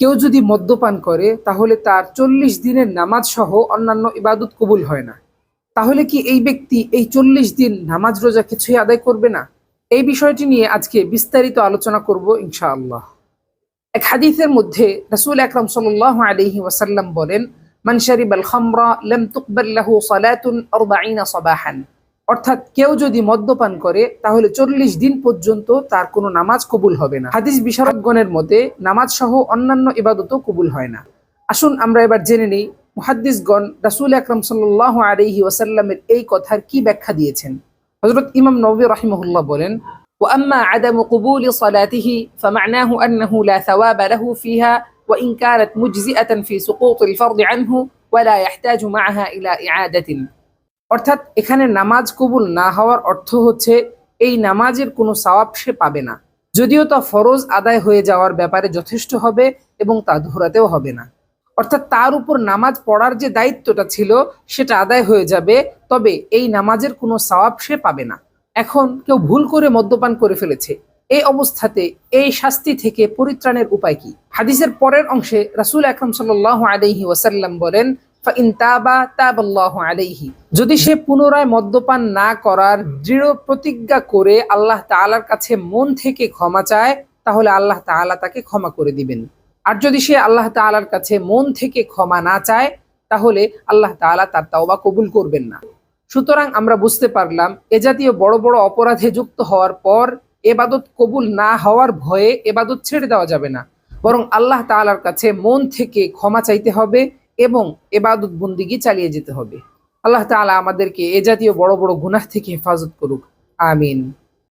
কেউ যদি মদ্যপান করে, তাহলে তার চল্লিশ দিনের নামাজ সহ অন্যান্য ইবাদত কবুল হয় না। তাহলে কি এই ব্যক্তি এই চল্লিশ দিন নামাজ রোজা কিছুই আদায় করবে না? এই বিষয়টি নিয়ে আজকে বিস্তারিত আলোচনা করব ইনশাআল্লাহ। এক হাদিসের মধ্যে রাসূল আকরাম সাল্লাল্লাহু আলাইহি ওয়াসাল্লাম বলেন, মান শারিবাল খামরা লাম তুকবাল সালাতুন 40 সাবাহান। অর্থাৎ কেউ যদি মদ্যপান করে তাহলে চল্লিশ দিন পর্যন্ত তার কোনো নামাজ কবুল হবে না হাদিস বিশারদগণের মতে নামাজ সহ অন্যান্য ইবাদতও কবুল হয় না আসুন আমরা এবার জেনে নিই মুহাদ্দিসগণ রাসূল আকরাম সাল্লাল্লাহু আলাইহি ওয়াসাল্লামের এই কথার কি ব্যাখ্যা দিয়েছেন হযরত ইমাম নবী রাহিমাহুল্লাহ বলেন وأما عدم قبول صلاته فمعناه أنه لا ثواب له فيها وإن كانت مجزئة في سقوط الفرض عنه ولا يحتاج معها إلى إعادة অর্থাৎ এখানে নামাজ কবুল না হওয়ার অর্থ হচ্ছে এই নামাজের কোনো সওয়াব সে পাবে না। যদিও তা ফরজ আদায় হয়ে যাওয়ার ব্যাপারে যথেষ্ট হবে এবং তা ধরাতেও হবে না। অর্থাৎ তার উপর নামাজ পড়ার যে দায়িত্বটা ছিল সেটা আদায় হয়ে যাবে, তবে এই নামাজের কোনো সওয়াব সে পাবে না। এখন কেউ ভুল করে মদ্যপান করে ফেলেছে। এই অবস্থাতে এই শাস্তি থেকে পরিত্রাণের উপায় কি? হাদিসের পরের অংশে রাসূল আকরাম সাল্লাল্লাহু আলাইহি ওয়াসাল্লাম বলেন যদি সে পুনরায় মদ্যপান না করার দৃঢ় প্রতিজ্ঞা করে আল্লাহ তাআলার কাছে মন থেকে ক্ষমা চায়, তাহলে আল্লাহ তাআলা তাকে ক্ষমা করে দিবেন। আর যদি সে আল্লাহ তাআলার কাছে মন থেকে ক্ষমা না চায়, তাহলে আল্লাহ তাআলা তার তাওবা কবুল করবেন না। সুতরাং আমরা বুঝতে পারলাম, এ জাতীয় বড় বড় অপরাধে যুক্ত হওয়ার পর এবাদত কবুল না হওয়ার ভয়ে এবাদত ছেড়ে দেওয়া যাবে না। বরং আল্লাহ তাআলার কাছে মন থেকে ক্ষমা চাইতে হবে এবং এবাদত বন্দিগি চালিয়ে যেতে হবে। আল্লাহ তালা আমাদেরকে এ জাতীয় বড় বড় গুনাহ থেকে হেফাজত করুক। আমিন।